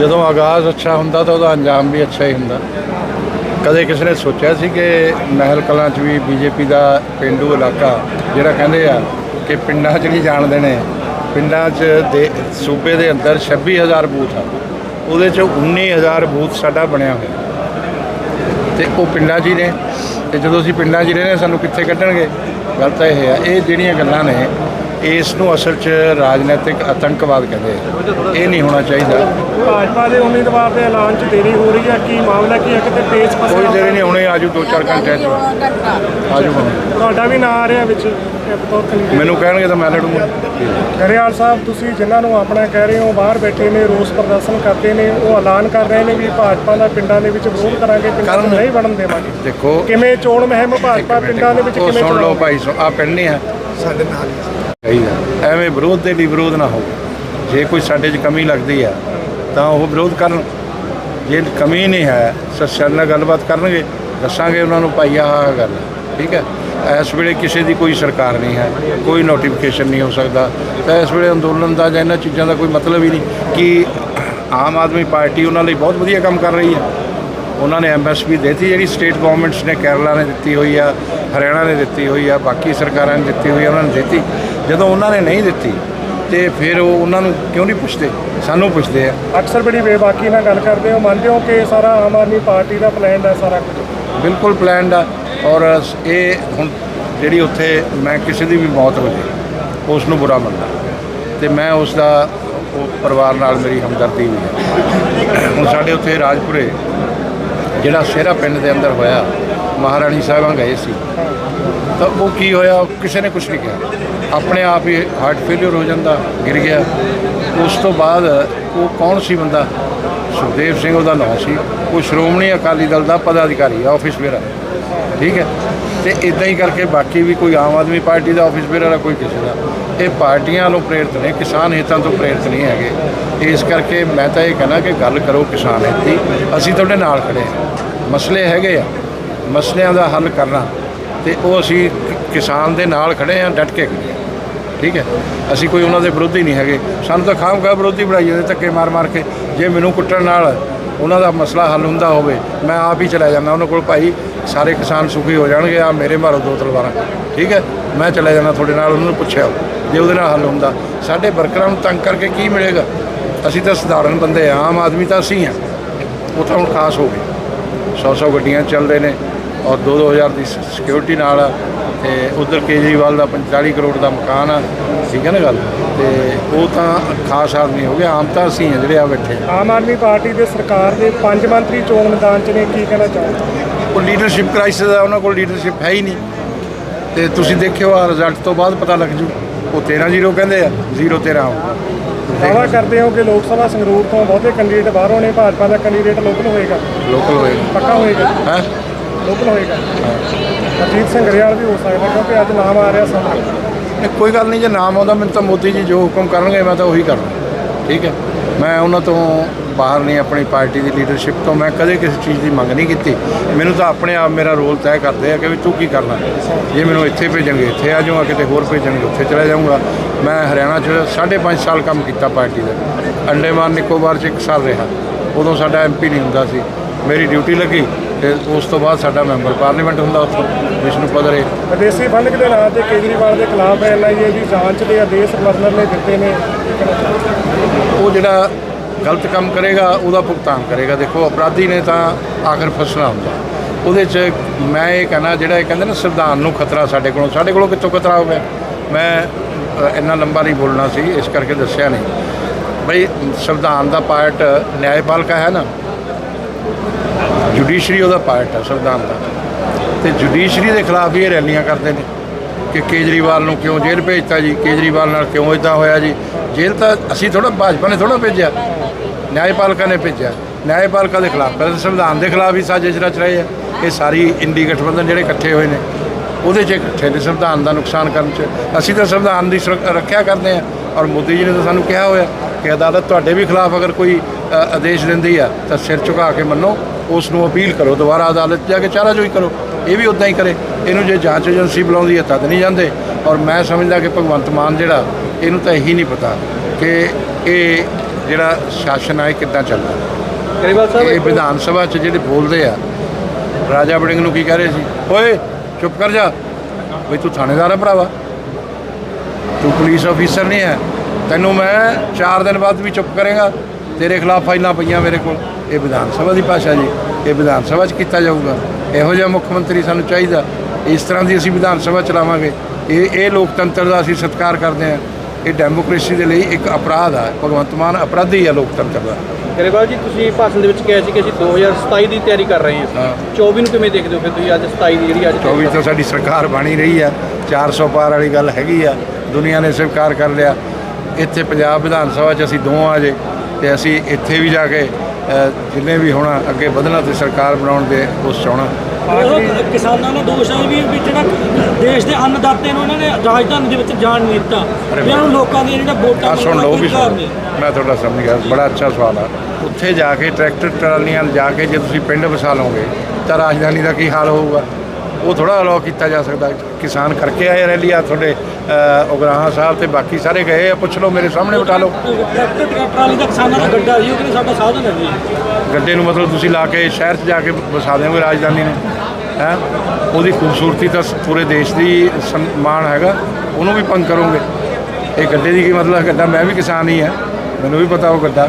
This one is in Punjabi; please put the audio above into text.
ਜਦੋਂ ਆਗਾਜ਼ ਅੱਛਾ ਹੁੰਦਾ ਤਾਂ ਉਹਦਾ ਅੰਜਾਮ ਵੀ ਅੱਛਾ ਹੀ ਹੁੰਦਾ। ਕਦੇ ਕਿਸੇ ਨੇ ਸੋਚਿਆ ਸੀ ਕਿ ਮਹਿਲ ਕਲਾਂ 'ਚ ਵੀ ਬੀਜੇਪੀ ਦਾ ਪਿੰਡੂ ਇਲਾਕਾ, ਜਿਹੜਾ ਕਹਿੰਦੇ ਆ ਕਿ ਪਿੰਡਾਂ 'ਚ ਨਹੀਂ ਜਾਣਦੇ ਨੇ ਪਿੰਡਾਂ 'ਚ ਦੇ, ਸੂਬੇ ਦੇ ਅੰਦਰ 26000 ਬੂਥ ਆ। ਉਹਦੇ 'ਚ 19000 ਬੂਥ ਸਾਡਾ ਬਣਿਆ ਹੋਇਆ। ਤੇ ਉਹ ਪਿੰਡਾਂ 'ਚ ਹੀ ਨੇ। ਤੇ ਜਦੋਂ ਅਸੀਂ ਪਿੰਡਾਂ 'ਚ ਹੀ ਰਹਿੰਦੇ ਸਾਨੂੰ ਕਿੱਥੇ ਕੱਢਣਗੇ? ਗੱਲ ਤਾਂ ਇਹ ਆ, ਇਹ ਜਿਹੜੀਆਂ ਗੱਲਾਂ ਨੇ ਇਸ ਨੂੰ ਅਸਲ 'ਚ ਰਾਜਨੀਤਿਕ ਆਤੰਕਵਾਦ ਕਹਿੰਦੇ ਆ। ਇਹ ਨਹੀਂ ਹੋਣਾ ਚਾਹੀਦਾ। ਭਾਜਪਾ ਦੇ ਉਮੀਦਵਾਰ ਦੇ ਐਲਾਨ 'ਚ ਦੇਰੀ ਹੋ ਰਹੀ ਹੈ। ਕੀ ਮਾਮਲਾ ਕੀ ਹੈ ਕਿਤੇ ਪੇਚ ਫਸਿਆ ਕੋਈ ਦੇਰੀ ਨਹੀਂ ਹੁਣੇ ਆਜੂ 2-4 ਘੰਟੇ 'ਚ। ਆਜੂ ਤੁਹਾਡਾ ਵੀ ਨਾਂ ਆ ਰਿਹਾ ਵਿੱਚ? ਮੈਨੂੰ ਕਹਿਣਗੇ ਤਾਂ ਮੈਂ ਲੜੂੰਗਾ ਗਰੇਵਾਲ ਸਾਹਿਬ ਤੁਸੀਂ ਜਿਨ੍ਹਾਂ ਨੂੰ ਆਪਣਾ ਕਹਿ ਰਹੇ ਹੋ ਬਾਹਰ ਬੈਠੇ ਨੇ ਰੋਸ ਪ੍ਰਦਰਸ਼ਨ ਕਰਦੇ ਨੇ ਉਹ ਐਲਾਨ ਕਰ ਰਹੇ ਨੇ ਵੀ ਭਾਜਪਾ ਦਾ ਪਿੰਡਾਂ ਦੇ ਵਿੱਚ ਵਿਰੋਧ ਕਰਾਂਗੇ ਪਿੰਡਾਂ। ਨਹੀਂ ਬਣਨ ਦੇਵਾਂਗੇ। ਦੇਖੋ। ਕਿਵੇਂ ਚੋਣ ਮੁਹਿੰਮ ਭਾਜਪਾ ਪਿੰਡਾਂ ਦੇ ਵਿੱਚ ਕਿਵੇਂ ਸੁਣ ਲਓ? ਭਾਈ ਆ ਪਿੰਡ ਨਹੀਂ ਆ ਸਾਡੇ ਨਾਲ ਚਾਹੀਦਾ। ਐਵੇਂ ਵਿਰੋਧ ਦੇ ਲਈ ਵਿਰੋਧ ਨਾ ਹੋਵੇ। ਜੇ ਕੋਈ ਸਾਡੇ 'ਚ ਕਮੀ ਲੱਗਦੀ ਆ ਤਾਂ ਉਹ ਵਿਰੋਧ ਕਰਨ। ਜੇ ਕਮੀ ਨਹੀਂ ਹੈ ਸੱਚਾਈ ਨਾਲ ਗੱਲਬਾਤ ਕਰਨਗੇ, ਦੱਸਾਂਗੇ ਉਹਨਾਂ ਨੂੰ, ਭਾਈ, ਆਹ ਗੱਲ ਠੀਕ ਹੈ? ਇਸ ਵੇਲੇ ਕਿਸੇ ਦੀ ਕੋਈ ਸਰਕਾਰ ਨਹੀਂ ਹੈ, ਕੋਈ ਨੋਟੀਫਿਕੇਸ਼ਨ ਨਹੀਂ ਹੋ ਸਕਦਾ। ਤਾਂ ਇਸ ਵੇਲੇ ਅੰਦੋਲਨ ਦਾ ਜਾਂ ਇਹਨਾਂ ਚੀਜ਼ਾਂ ਦਾ ਕੋਈ ਮਤਲਬ ਹੀ ਨਹੀਂ ਕਿ ਆਮ ਆਦਮੀ ਪਾਰਟੀ ਉਹਨਾਂ ਲਈ ਬਹੁਤ ਵਧੀਆ ਕੰਮ ਕਰ ਰਹੀ ਹੈ। ਉਹਨਾਂ ਨੇ ਐਮਐਸਪੀ ਦਿੱਤੀ, ਜਿਹੜੀ ਸਟੇਟ ਗਵਰਨਮੈਂਟਸ ਨੇ ਕੇਰਲਾ ਨੇ ਦਿੱਤੀ ਹੋਈ ਆ, ਹਰਿਆਣਾ ਨੇ ਦਿੱਤੀ ਹੋਈ ਆ, ਬਾਕੀ ਸਰਕਾਰਾਂ ਨੇ ਦਿੱਤੀ ਹੋਈ ਆ, ਉਹਨਾਂ ਨੇ ਦਿੱਤੀ। ਜਦੋਂ ਉਹਨਾਂ ਨੇ ਨਹੀਂ ਦਿੱਤੀ ਤੇ ਫਿਰ ਉਹ ਉਹਨਾਂ ਨੂੰ ਕਿਉਂ ਨਹੀਂ ਪੁੱਛਦੇ? ਸਾਨੂੰ ਪੁੱਛਦੇ ਆ। ਅਕਸਰ ਬੜੀ ਬੇਬਾਕੀ ਨਾਲ ਗੱਲ ਕਰਦੇ ਹੋ। ਮੰਨਦੇ ਹੋ ਕਿ ਇਹ ਸਾਰਾ ਆਮ ਆਦਮੀ ਪਾਰਟੀ ਦਾ ਪਲਾਨ ਹੈ ਸਾਰਾ ਕੁਝ? ਬਿਲਕੁਲ ਪਲਾਨਡ ਆ ਔਰ ਇਹ ਹੁਣ ਜਿਹੜੀ ਉੱਥੇ ਮੈਂ ਕਿਸੇ ਦੀ ਵੀ ਮੌਤ ਹੋ ਜੇ ਉਸ ਨੂੰ ਬੁਰਾ ਮੰਨਦਾ। ਤੇ ਮੈਂ ਉਸ ਦਾ ਉਹ ਪਰਿਵਾਰ ਨਾਲ ਮੇਰੀ ਹਮਦਰਦੀ ਵੀ ਹੈ। ਹੁਣ ਸਾਡੇ ਉੱਥੇ ਰਾਜਪੁਰੇ ਜਿਹੜਾ ਸ਼ੇਰਾ ਪਿੰਡ ਦੇ ਅੰਦਰ ਹੋਇਆ ਮਹਾਰਾਣੀ ਸਾਹਿਬਾਂ ਗਏ ਸੀ। ਤਾਂ ਉਹ ਕੀ ਹੋਇਆ? ਕਿਸੇ ਨੇ ਕੁਝ ਨਹੀਂ ਕਿਹਾ। ਆਪਣੇ ਆਪ ਹੀ ਹਾਰਟ ਫੇਲਿਅਰ ਹੋ ਜਾਂਦਾ, ਗਿਰ ਗਿਆ। ਉਸ ਤੋਂ ਬਾਅਦ ਉਹ ਕੌਣ ਸੀ ਬੰਦਾ? ਸੁਖਦੇਵ ਸਿੰਘ, ਉਹਦਾ ਨਾਮ ਸੀ। ਉਹ ਸ਼੍ਰੋਮਣੀ ਅਕਾਲੀ ਦਲ ਦਾ ਪਦਾਧਿਕਾਰੀ ਆ ਆਫਿਸ ਬੇਰਾ ਠੀਕ ਹੈ? ਤੇ ਇਦਾਂ ਹੀ ਕਰਕੇ ਬਾਕੀ ਵੀ ਕੋਈ ਆਮ ਆਦਮੀ ਪਾਰਟੀ ਦਾ ਆਫਿਸ ਬੇਰਾ ਆ, ਕੋਈ ਕਿਸੇ ਦਾ। ਇਹ ਪਾਰਟੀਆਂ ਨੂੰ ਪ੍ਰੇਰਿਤ ਨੇ, ਕਿਸਾਨ ਹਿੱਤਾਂ ਤੋਂ ਪ੍ਰੇਰਿਤ ਨਹੀਂ ਹੈਗੇ। ਇਸ ਕਰਕੇ ਮੈਂ ਤਾਂ ਇਹ ਕਹਿਣਾ ਕਿ ਗੱਲ ਕਰੋ ਕਿਸਾਨ ਹਿੱਤ ਦੀ। ਅਸੀਂ ਤੁਹਾਡੇ ਨਾਲ ਖੜੇ ਹਾਂ। ਮਸਲੇ ਹੈਗੇ ਆ। ਮਸਲਿਆਂ ਦਾ ਹੱਲ ਕਰਨਾ ਤੇ ਉਹ ਅਸੀਂ ਕਿਸਾਨ ਦੇ ਨਾਲ ਖੜੇ ਆ, ਡਟ ਕੇ ਖੜੇ ਠੀਕ ਹੈ? ਅਸੀਂ ਕੋਈ ਉਹਨਾਂ ਦੇ ਵਿਰੋਧੀ ਨਹੀਂ ਹੈਗੇ। ਸਾਨੂੰ ਤਾਂ ਖਾਮ ਖਾ ਵਿਰੋਧੀ ਬਣਾਈ ਜਾਂਦੇ, ਧੱਕੇ ਮਾਰ ਮਾਰ ਕੇ। ਜੇ ਮੈਨੂੰ ਕੁੱਟਣ ਨਾਲ ਉਹਨਾਂ ਦਾ ਮਸਲਾ ਹੱਲ ਹੁੰਦਾ ਹੋਵੇ, ਮੈਂ ਆਪ ਹੀ ਚਲਾ ਜਾਂਦਾ। ਉਹਨਾਂ ਕੋਲ ਭਾਈ ਸਾਰੇ ਕਿਸਾਨ ਸੁਖੀ ਹੋ ਜਾਣਗੇ ਆ ਮੇਰੇ ਮਾਰੋ ਦੋ ਤਲਵਾਰਾਂ। ਠੀਕ ਹੈ? ਮੈਂ ਚਲਾ ਜਾਂਦਾ ਤੁਹਾਡੇ ਨਾਲ, ਉਹਨਾਂ ਨੂੰ ਪੁੱਛਿਆ ਜੇ ਉਹਦੇ ਨਾਲ ਹੱਲ ਹੁੰਦਾ। ਸਾਡੇ ਵਰਕਰਾਂ ਨੂੰ ਤੰਗ ਕਰਕੇ ਕੀ ਮਿਲੇਗਾ? ਅਸੀਂ ਤਾਂ ਸਧਾਰਨ ਬੰਦੇ ਆ, ਆਮ ਆਦਮੀ ਤਾਂ ਅਸੀਂ ਆ। ਉਹ ਤਾਂ ਹੁਣ ਖਾਸ ਹੋ ਗਏ। 100-100 ਗੱਡੀਆਂ ਚੱਲ ਰਹੇ ਨੇ। ਔਰ 2-2000 ਦੀ ਸਿਕਿਉਰਿਟੀ ਨਾਲ ਤੇ ਉਧਰ ਕੇਜਰੀਵਾਲ ਦਾ 45 ਕਰੋੜ ਦਾ ਮਕਾਨ ਆ ਠੀਕ ਹੈ ਨਾ ਗੱਲ ਤੇ ਉਹ ਤਾਂ ਖਾਸ ਆਦਮੀ ਹੋ ਗਿਆ ਆਮ ਤਾਂ ਅਸੀਂ ਆ ਜਿਹੜੇ ਆ ਬੈਠੇ। ਆਮ ਆਦਮੀ ਪਾਰਟੀ ਦੇ ਸਰਕਾਰ ਦੇ ਪੰਜ ਮੰਤਰੀ ਚੋਣ ਮੈਦਾਨ 'ਚ ਨੇ ਕੀ ਕਹਿਣਾ ਚਾਹੁੰਦੇ ਉਹ ਲੀਡਰਸ਼ਿਪ ਕ੍ਰਾਈਸਿਸ ਆ ਉਹਨਾਂ ਕੋਲ ਲੀਡਰਸ਼ਿਪ ਹੈ ਹੀ ਨਹੀਂ। ਤੇ ਤੁਸੀਂ ਦੇਖਿਓ ਆ ਰਿਜ਼ਲਟ ਤੋਂ ਬਾਅਦ ਪਤਾ ਲੱਗ ਜੂ ਉਹ 13-0 ਕਹਿੰਦੇ ਆ 0-13 ਦਾਵਾ ਕਰਦੇ ਹੋ ਕਿ ਲੋਕ ਸਭਾ ਸੰਗਰੂਰ ਤੋਂ ਬਹੁਤੇ ਕੈਂਡੀਡੇਟ ਬਾਹਰੋਂ ਨੇ ਭਾਜਪਾ ਦਾ ਕੈਂਡੀਡੇਟ ਲੋਕਲ ਹੋਏਗਾ? ਲੋਕਲ ਹੋਏ ਪੱਕਾ ਹੋਏਗਾ? ਹੈ? ਲੋਕਲ ਹੋਏਗਾ। ਅਜੀਤ ਸਿੰਘ ਗਰੇਵਾਲ ਵੀ ਹੋ ਸਕਦਾ ਕਿਉਂਕਿ ਅੱਜ ਨਾਮ ਆ ਰਿਹਾ ਸਾਹਮਣੇ। ਕੋਈ ਗੱਲ ਨਹੀਂ, ਜੇ ਨਾਮ ਆਉਂਦਾ ਮੈਨੂੰ ਤਾਂ ਮੋਦੀ ਜੀ ਜੋ ਹੁਕਮ ਕਰਨਗੇ ਮੈਂ ਤਾਂ ਉਹੀ ਕਰਨਾ ਠੀਕ ਹੈ। ਮੈਂ ਉਹਨਾਂ ਤੋਂ ਬਾਹਰ ਨਹੀਂ, ਆਪਣੀ ਪਾਰਟੀ ਦੀ ਲੀਡਰਸ਼ਿਪ ਤੋਂ ਮੈਂ ਕਦੇ ਕਿਸੇ ਚੀਜ਼ ਦੀ ਮੰਗ ਨਹੀਂ ਕੀਤੀ। ਮੈਨੂੰ ਤਾਂ ਆਪਣੇ ਆਪ ਮੇਰਾ ਰੋਲ ਤੈਅ ਕਰਦੇ ਆ ਕਿ ਵੀ ਤੂੰ ਕੀ ਕਰਨਾ। ਜੇ ਮੈਨੂੰ ਇੱਥੇ ਭੇਜਣਗੇ, ਇੱਥੇ ਆ ਜਾਊਂਗਾ, ਕਿਤੇ ਹੋਰ ਭੇਜਣਗੇ, ਉੱਥੇ ਚਲਾ ਜਾਊਂਗਾ। ਮੈਂ ਹਰਿਆਣਾ 'ਚ ਸਾਢੇ ਪੰਜ ਸਾਲ ਕੰਮ ਕੀਤਾ ਪਾਰਟੀ ਦਾ। ਅੰਡੇਮਾਨ ਨਿਕੋਬਾਰ 'ਚ ਇੱਕ ਸਾਲ ਰਿਹਾ। ਉਦੋਂ ਸਾਡਾ ਐਮਪੀ ਨਹੀਂ ਹੁੰਦਾ ਸੀ। ਮੇਰੀ ਡਿਊਟੀ ਲੱਗੀ। ਤੇ ਉਸ ਤੋਂ ਬਾਅਦ ਸਾਡਾ ਮੈਂਬਰ ਪਾਰਲੀਮੈਂਟ ਹੁੰਦਾ ਉੱਥੋਂ ਵਿਸ਼ਨੂੰ ਪਦਰੇ ਵਿਦੇਸ਼ੀ ਫੰਡ ਦੇ ਨਾਂ ਤੇ ਕੇਜਰੀਵਾਲ ਦੇ ਖਿਲਾਫ ਐਨਆਈਏ ਦੀ ਜਾਂਚ ਦੇ ਆਦੇਸ਼ ਗਵਰਨਰ ਨੇ ਦਿੱਤੇ ਨੇ। ਉਹ ਜਿਹੜਾ ਗਲਤ ਕੰਮ ਕਰੇਗਾ ਉਹਦਾ ਭੁਗਤਾਨ ਕਰੇਗਾ। ਦੇਖੋ ਅਪਰਾਧੀ ਨੇ ਤਾਂ ਆਖਰ ਫਸਣਾ ਹੁੰਦਾ। ਉਹਦੇ 'ਚ ਮੈਂ ਇਹ ਕਹਿਣਾ ਜਿਹੜਾ ਇਹ ਕਹਿੰਦੇ ਨਾ ਸੰਵਿਧਾਨ ਨੂੰ ਖਤਰਾ ਸਾਡੇ ਕੋਲੋਂ ਸਾਡੇ ਕੋਲੋਂ ਕਿੱਥੋਂ ਖਤਰਾ ਹੋ ਗਿਆ ਮੈਂ ਇੰਨਾ ਲੰਬਾ ਨਹੀਂ ਬੋਲਣਾ ਸੀ ਇਸ ਕਰਕੇ ਦੱਸਿਆ ਨਹੀਂ। ਬਈ ਸੰਵਿਧਾਨ ਦਾ ਪਾਰਟ ਨਿਆਂਪਾਲਿਕਾ ਹੈ ਨਾ ਜੁਡੀਸ਼ਰੀ ਉਹਦਾ ਪਾਰਟ ਹੈ ਸੰਵਿਧਾਨ ਦਾ। ਤੇ ਜੁਡੀਸ਼ਰੀ ਦੇ ਖਿਲਾਫ ਵੀ ਇਹ ਰੈਲੀਆਂ ਕਰਦੇ ਨੇ ਕਿ ਕੇਜਰੀਵਾਲ ਨੂੰ ਕਿਉਂ ਜੇਲ੍ਹ ਭੇਜਤਾ ਜੀ, ਕੇਜਰੀਵਾਲ ਨਾਲ ਕਿਉਂ ਇਦਾਂ ਹੋਇਆ ਜੀ। ਜੇਲ੍ਹ ਤਾਂ ਅਸੀਂ ਥੋੜਾ ਭਾਜਪਾ ਨੇ ਥੋੜਾ ਭੇਜਿਆ। ਨਿਆਂਪਾਲਿਕਾ ਨੇ ਭੇਜਿਆ। ਨਿਆਂਪਾਲਿਕਾ ਦੇ ਖਿਲਾਫ, ਪਹਿਲਾਂ ਸੰਵਿਧਾਨ ਦੇ ਖਿਲਾਫ ਹੀ ਸਾਜ਼ਿਸ਼ ਰਚ ਰਹੇ ਆ। ਇਹ ਸਾਰੀ ਇੰਡੀ ਗਠਬੰਧਨ ਜਿਹੜੇ ਇਕੱਠੇ ਹੋਏ ਨੇ, ਉਹਦੇ 'ਚ ਇਕੱਠੇ ਨੇ ਸੰਵਿਧਾਨ ਦਾ ਨੁਕਸਾਨ ਕਰਨ 'ਚ। ਅਸੀਂ ਤਾਂ ਸੰਵਿਧਾਨ ਦੀ ਸੁਰੱਖ- ਰੱਖਿਆ ਕਰਦੇ ਆ। ਔਰ ਮੋਦੀ ਜੀ ਨੇ ਤਾਂ ਸਾਨੂੰ ਕਿਹਾ ਹੋਇਆ ਕਿ ਅਦਾਲਤ ਤੁਹਾਡੇ ਵੀ ਖਿਲਾਫ ਅਗਰ ਕੋਈ ਆਦੇਸ਼ ਦਿੰਦੀ ਆ, ਤਾਂ ਸਿਰ ਝੁਕਾ ਕੇ ਮੰਨੋ। ਉਸ ਨੂੰ ਅਪੀਲ ਕਰੋ ਦੁਬਾਰਾ ਅਦਾਲਤ ਜਾ ਕੇ ਚਾਰਾਜੋਈ ਕਰੋ। ਇਹ ਵੀ ਉਦਾਂ ਹੀ ਕਰੇ। ਇਹਨੂੰ ਜੇ ਜਾਂਚ ਏਜੰਸੀ ਬੁਲਾਉਂਦੀ ਹੈ ਤਦ ਨਹੀਂ ਜਾਂਦੇ। ਔਰ ਮੈਂ ਸਮਝਦਾ ਕਿ ਭਗਵੰਤ ਮਾਨ ਜਿਹੜਾ ਇਹਨੂੰ ਤਾਂ ਇਹੀ ਨਹੀਂ ਪਤਾ ਕਿ ਇਹ ਜਿਹੜਾ ਸ਼ਾਸਨ ਆ ਇਹ ਕਿੱਦਾਂ ਚੱਲਦਾ। ਗਰੇਵਾਲ ਸਾਹਿਬ ਇਹ ਵਿਧਾਨ ਸਭਾ 'ਚ ਜਿਹੜੇ ਬੋਲਦੇ ਆ ਰਾਜਾ ਵੜਿੰਗ ਨੂੰ ਕੀ ਕਹਿ ਰਹੇ ਸੀ? ਓਏ ਚੁੱਪ ਕਰ ਜਾ। ਬਈ ਤੂੰ ਥਾਣੇਦਾਰ ਆ ਭਰਾਵਾ। ਤੂੰ ਪੁਲਿਸ ਅਫੀਸਰ ਨਹੀਂ ਹੈ। ਤੈਨੂੰ ਮੈਂ 4 ਦਿਨ ਬਾਅਦ ਵੀ ਚੁੱਪ ਕਰੇਗਾ। ਤੇਰੇ ਖਿਲਾਫ ਫਾਈਲਾਂ ਪਈਆਂ ਮੇਰੇ ਕੋਲ। ਇਹ ਵਿਧਾਨ ਸਭਾ ਦੀ ਭਾਸ਼ਾ ਜੀ। ਇਹ ਵਿਧਾਨ ਸਭਾ 'ਚ ਕੀਤਾ ਜਾਊਗਾ। ਇਹੋ ਜਿਹਾ ਮੁੱਖ ਮੰਤਰੀ ਸਾਨੂੰ ਚਾਹੀਦਾ। ਇਸ ਤਰ੍ਹਾਂ ਦੀ ਅਸੀਂ ਵਿਧਾਨ ਸਭਾ ਚਲਾਵਾਂਗੇ। ਇਹ ਇਹ ਲੋਕਤੰਤਰ ਦਾ ਅਸੀਂ ਸਤਿਕਾਰ ਕਰਦੇ ਹਾਂ। ਇਹ ਡੈਮੋਕ੍ਰੇਸੀ ਦੇ ਲਈ ਇੱਕ ਅਪਰਾਧ ਆ। ਭਗਵੰਤ ਮਾਨ ਅਪਰਾਧੀ ਆ ਲੋਕਤੰਤਰ ਦਾ। ਗਰੇਵਾਲ ਜੀ ਤੁਸੀਂ ਭਾਸ਼ਣ ਦੇ ਵਿੱਚ ਕਿਹਾ ਸੀ ਕਿ ਅਸੀਂ 2027 ਦੀ ਤਿਆਰੀ ਕਰ ਰਹੇ ਹਾਂ। ਹਾਂ। 24 ਨੂੰ ਕਿਵੇਂ ਦੇਖਦੇ ਹੋ ਫਿਰ ਤੁਸੀਂ ਅੱਜ 27 ਦੀ ਜਿਹੜੀ ਅੱਜ 24 ਤੋਂ ਸਾਡੀ ਸਰਕਾਰ ਬਣੀ ਰਹੀ ਆ। 400 ਪਾਰ ਵਾਲੀ ਗੱਲ ਹੈਗੀ ਆ। ਦੁਨੀਆ ਨੇ ਸਵੀਕਾਰ ਕਰ ਲਿਆ। ਇੱਥੇ ਪੰਜਾਬ ਵਿਧਾਨ ਸਭਾ 'ਚ ਅਸੀਂ ਦੋ ਆ ਜੇ ਤੇ ਅਸੀਂ ਇੱਥੇ ਵੀ ਜਾ ਕੇ ਜਿੰਨੇ ਵੀ ਹੋਣਾ ਅੱਗੇ ਵਧਣਾ ਤੇ ਸਰਕਾਰ ਬਣਾਉਣ ਦੇ ਉਸ ਚਾਹਣਾ ਕਿਸਾਨਾਂ ਦਾ ਦੋਸ਼ ਹੈ ਵੀ ਵੀ ਜਿਹੜਾ ਦੇਸ਼ ਦੇ ਅੰਨਦਾਤੇ ਨੂੰ ਇਹਨਾਂ ਨੇ ਰਾਜਧਾਨੀ ਦੇ ਵਿੱਚ ਜਾਣ ਨਹੀਂ ਦਿੱਤਾ। ਇਹਨਾਂ ਨੂੰ ਲੋਕਾਂ ਦੀਆਂ ਜਿਹੜੀਆਂ ਵੋਟਾਂ ਆ ਸੁਣ ਲਓ ਵੀ ਮੈਂ ਤੁਹਾਡਾ ਸਮਝ ਗਿਆ ਬੜਾ ਅੱਛਾ ਸਵਾਲ ਆ। ਉੱਥੇ ਜਾ ਕੇ ਟਰੈਕਟਰ ਟਰਾਲੀਆਂ ਜਾ ਕੇ ਜੇ ਤੁਸੀਂ ਪਿੰਡ ਵਸਾ ਲਓਗੇ ਤਾਂ ਰਾਜਧਾਨੀ ਦਾ ਕੀ ਹਾਲ ਹੋਊਗਾ? ਉਹ ਥੋੜਾ ਅਲਾਉ ਕੀਤਾ ਜਾ ਸਕਦਾ ਕਿਸਾਨ ਕਰਕੇ ਆਏ ਰੈਲੀ ਆ ਤੁਹਾਡੇ। ਉਗਰਾਹਾਂ ਸਾਹਿਬ ਤੇ ਬਾਕੀ ਸਾਰੇ ਗਏ ਆ ਪੁੱਛ ਲਓ ਮੇਰੇ ਸਾਹਮਣੇ ਬਿਠਾ ਲਓ। ਟਰੈਕਟਰ ਟਰਾਲੀ ਦਾ ਕਿਸਾਨਾਂ ਦਾ ਗੱਡਾ ਸੀ ਉਹ ਕਹਿੰਦੇ ਸਾਡਾ ਸਾਧਨ ਹੈ ਜੀ। ਗੱਡੇ ਨੂੰ ਮਤਲਬ ਤੁਸੀਂ ਲਾ ਕੇ ਸ਼ਹਿਰ 'ਚ ਜਾ ਕੇ ਵਸਾ ਦਿਓਗੇ ਰਾਜਧਾਨੀ ਨੂੰ ਹੈ? ਉਹਦੀ ਖੂਬਸੂਰਤੀ ਤਾਂ ਪੂਰੇ ਦੇਸ਼ ਦੀ ਸਨਮਾਨ ਹੈਗਾ ਉਹਨੂੰ ਵੀ ਭੰਗ ਕਰੋਗੇ। ਇਹ ਗੱਡੇ ਦੀ ਕੀ ਮਤਲਬ ਹੈ? ਗੱਡਾ ਮੈਂ ਵੀ ਕਿਸਾਨ ਹੀ ਆ ਮੈਨੂੰ ਵੀ ਪਤਾ ਉਹ ਗੱਡਾ।